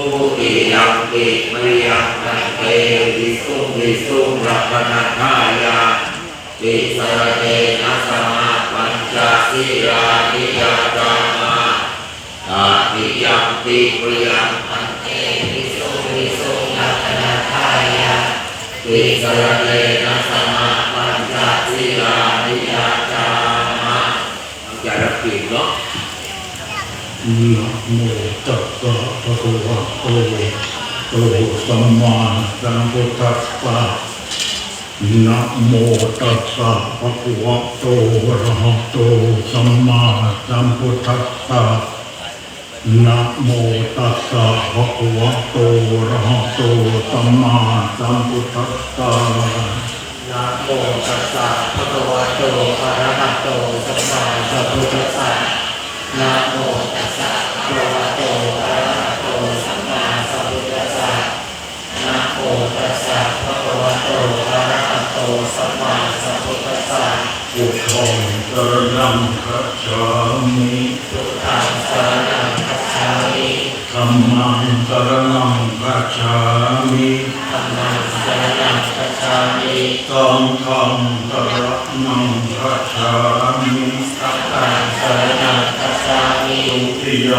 ภูติยัมปิมยังนันเตวิสุงวิสุงรัตนาทายาติสระเนนะสมาปัญจศีลานิยาจามาตาติยัมปิมยังนันเตวิสุงวิสุงรัตนาทายาติสระเนนะสมาปัญจศีลานิยาจามาอย่ารับผิดเนาะ นะโมตัสสะภะคะวะโตอะระหะสัมมาสัมพุทธัสสะนะโมตัสสะภะคะวะโตอะระหะโตสัมมาสัมพุทธัสสะนะโมตัสสะภะคะวะโตอะระหะโตสัมมาสัมพุทธัสสะนะโมตัสสะภะคะวะโตอะระหะโตสัมมาสัมพุทธัสสะนะโม มมาสัมพุทธัสสะพุทธังสรณังคัจฉามิพุทธังสรณังคัจฉามิธัมมังสรณังคัจฉามิธัมมังสรณังคัจฉามิสังฆังสรณังคัจฉามิสังฆังสรณังคัจฉามิทุติย